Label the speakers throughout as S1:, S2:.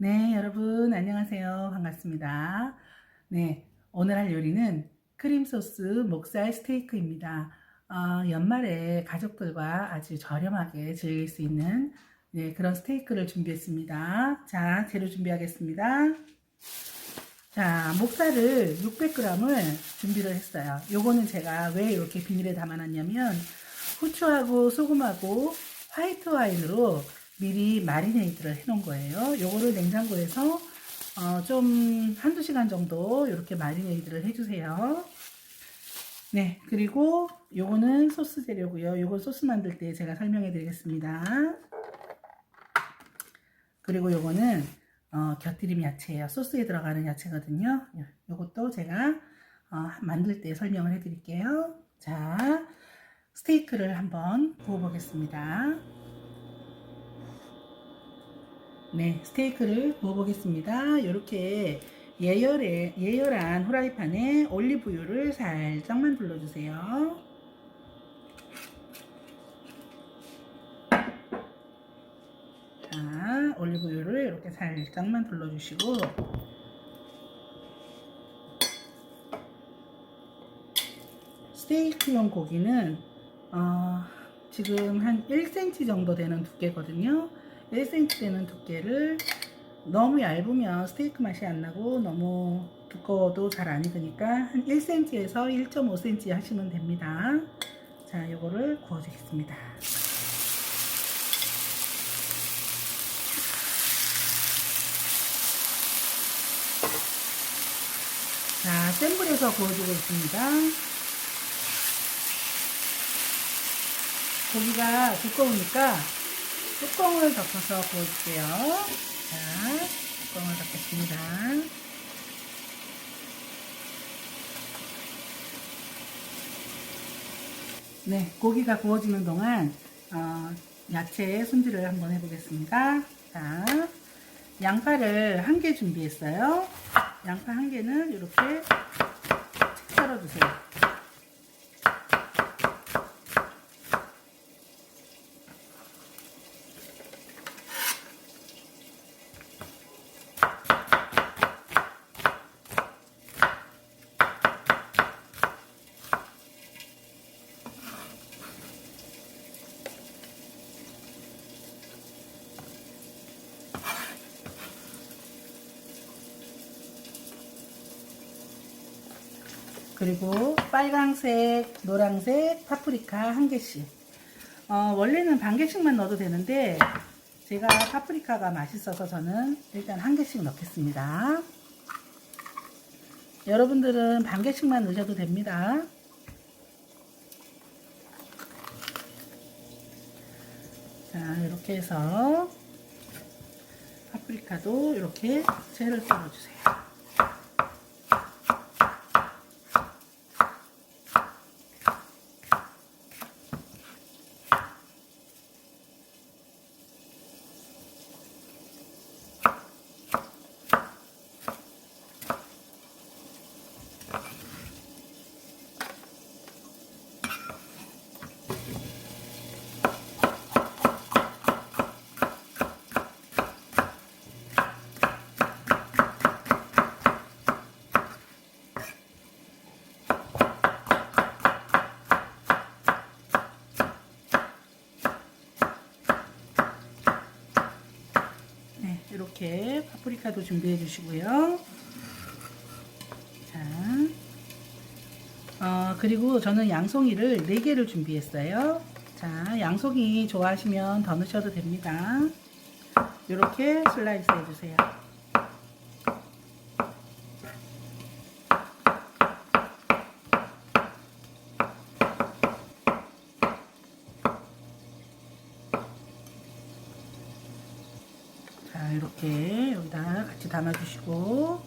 S1: 네, 여러분 안녕하세요. 반갑습니다. 네, 오늘 할 요리는 크림 소스 목살 스테이크입니다. 어, 연말에 가족들과 아주 저렴하게 즐길 수 있는 네, 그런 스테이크를 준비했습니다. 자, 재료 준비하겠습니다. 자, 목살을 600g을 준비를 했어요. 요거는 제가 왜 이렇게 비닐에 담아놨냐면 후추하고 소금하고 화이트 와인으로 미리 마리네이드를 해 놓은 거예요. 요거를 냉장고에서 어, 좀 한두 시간 정도 이렇게 마리네이드를 해주세요. 네, 그리고 요거는 소스 재료고요. 요건 소스 만들 때 제가 설명해 드리겠습니다. 그리고 요거는 어, 곁들임 야채예요. 소스에 들어가는 야채거든요. 요것도 제가 어, 만들 때 설명을 해 드릴게요. 자, 스테이크를 한번 구워 보겠습니다. 네, 스테이크를 구워 보겠습니다. 이렇게 예열에, 예열한 후라이팬에 올리브유를 살짝만 둘러주세요. 자, 올리브유를 이렇게 살짝만 둘러주시고 스테이크용 고기는 어, 지금 한 1cm 정도 되는 두께거든요. 1cm 되는 두께를 너무 얇으면 스테이크 맛이 안 나고 너무 두꺼워도 잘 안 익으니까 한 1cm에서 1.5cm 하시면 됩니다. 자, 요거를 구워주겠습니다. 자, 센 불에서 구워주고 있습니다. 고기가 두꺼우니까 뚜껑을 덮어서 구워줄게요. 자, 뚜껑을 덮겠습니다. 네, 고기가 구워지는 동안 어, 야채 손질을 한번 해보겠습니다. 자, 양파를 한 개 준비했어요. 양파 한 개는 이렇게 책 썰어주세요. 그리고 빨강색, 노란색, 파프리카 한 개씩. 어, 원래는 반 개씩만 넣어도 되는데 제가 파프리카가 맛있어서 저는 일단 한 개씩 넣겠습니다. 여러분들은 반 개씩만 넣으셔도 됩니다. 자, 이렇게 해서 파프리카도 이렇게 채를 썰어주세요. 네, 이렇게 파프리카도 준비해 주시고요. 자, 어, 그리고 저는 양송이를 4개를 준비했어요. 자, 양송이 좋아하시면 더 넣으셔도 됩니다. 이렇게 슬라이스 해주세요. 자, 이렇게 여기다 같이 담아주시고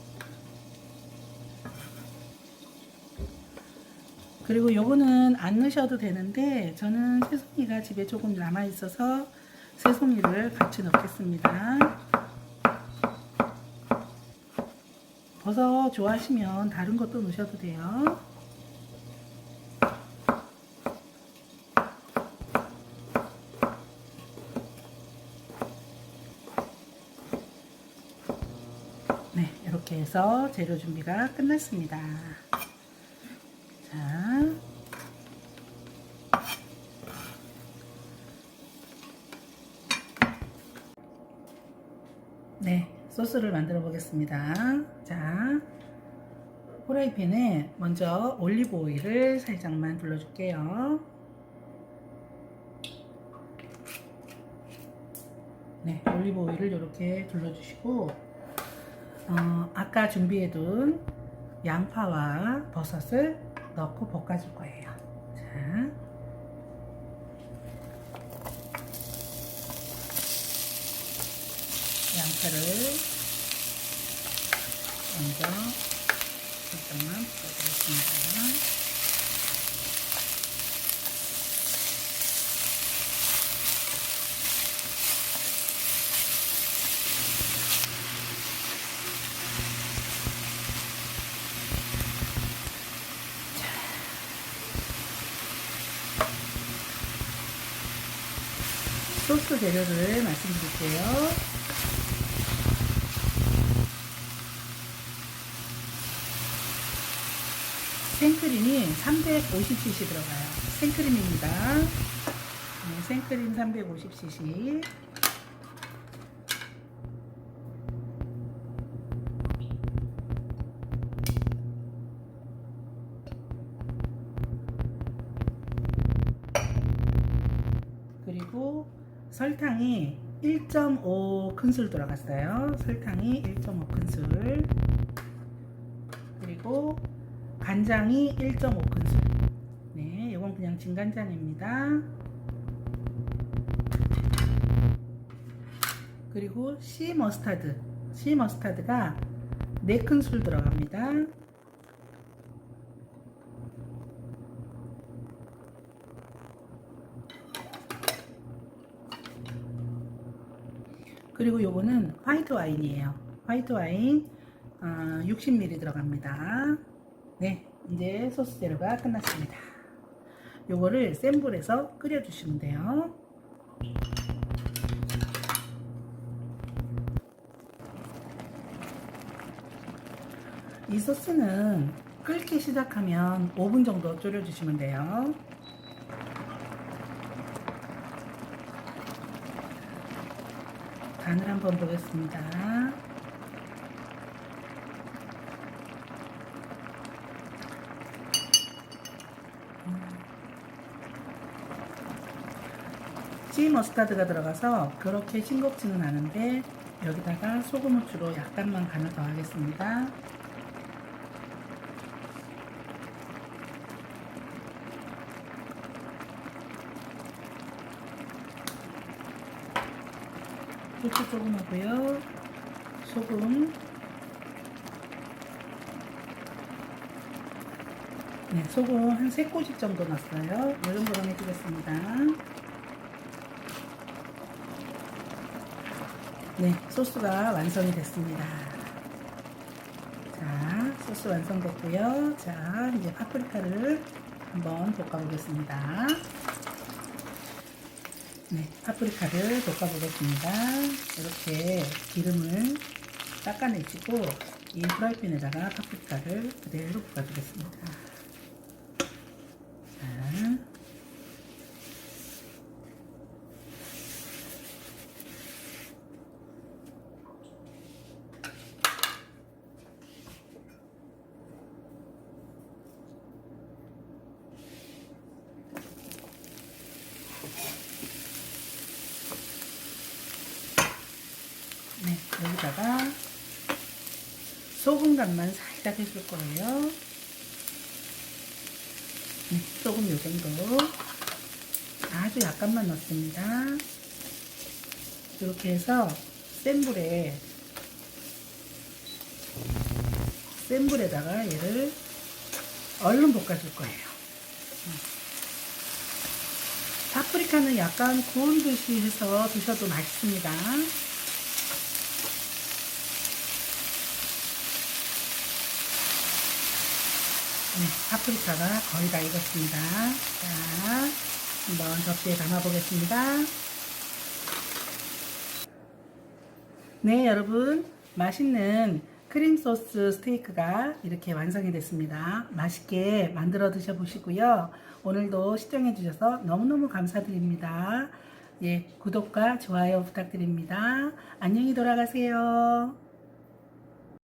S1: 그리고 요거는 안 넣으셔도 되는데 저는 새송이가 집에 조금 남아 있어서 새송이를 같이 넣겠습니다. 버섯 좋아하시면 다른 것도 넣으셔도 돼요. 네, 이렇게 해서 재료 준비가 끝났습니다. 자, 네, 소스를 만들어 보겠습니다. 자, 후라이팬에 먼저 올리브 오일을 살짝만 둘러줄게요. 네, 올리브 오일을 이렇게 둘러주시고, 어, 아까 준비해둔 양파와 버섯을 넣고 볶아줄 거예요. 자, 양파를 먼저 살짝만 볶아주겠습니다. 소스 재료를 말씀드릴게요. 생크림이 350cc 들어가요. 생크림입니다. 네, 생크림 350cc. 그리고 설탕이 1.5 큰술 들어갔어요. 설탕이 1.5 큰술. 그리고 간장이 1.5 큰술. 네, 이건 그냥 진간장입니다. 그리고 씨 머스타드. 씨 머스타드가 4큰술 들어갑니다. 그리고 요거는 화이트 와인이에요. 화이트 와인 어, 60ml 들어갑니다. 네, 이제 소스 재료가 끝났습니다. 요거를 센 불에서 끓여 주시면 돼요. 이 소스는 끓기 시작하면 5분 정도 졸여 주시면 돼요. 간을 한번 보겠습니다. 씨 머스타드가 들어가서 그렇게 싱겁지는 않은데 여기다가 소금 후추로 약간만 간을 더하겠습니다. 후추 조금 하고요. 소금. 네, 소금 한 3꼬집 정도 넣었어요. 이 정도로 해주겠습니다. 네, 소스가 완성이 됐습니다. 자, 소스 완성됐고요. 자, 이제 파프리카를 한번 볶아보겠습니다. 네, 파프리카를 볶아보겠습니다. 이렇게 기름을 닦아내시고 이 프라이팬에다가 파프리카를 그대로 볶아주겠습니다. 자, 네, 여기다가 소금 간만 살짝 해줄 거예요. 네, 소금 요 정도. 아주 약간만 넣습니다. 이렇게 해서 센 불에 센 불에다가 얘를 얼른 볶아줄 거예요. 음. 파프리카는 약간 구운 듯이 해서 드셔도 맛있습니다. 네, 파프리카가 거의 다 익었습니다. 자, 한번 접시에 담아 보겠습니다. 네, 여러분. 맛있는 크림 소스 스테이크가 이렇게 완성이 됐습니다. 맛있게 만들어 드셔보시고요. 오늘도 시청해 주셔서 너무너무 감사드립니다. 예, 구독과 좋아요 부탁드립니다. 안녕히 돌아가세요.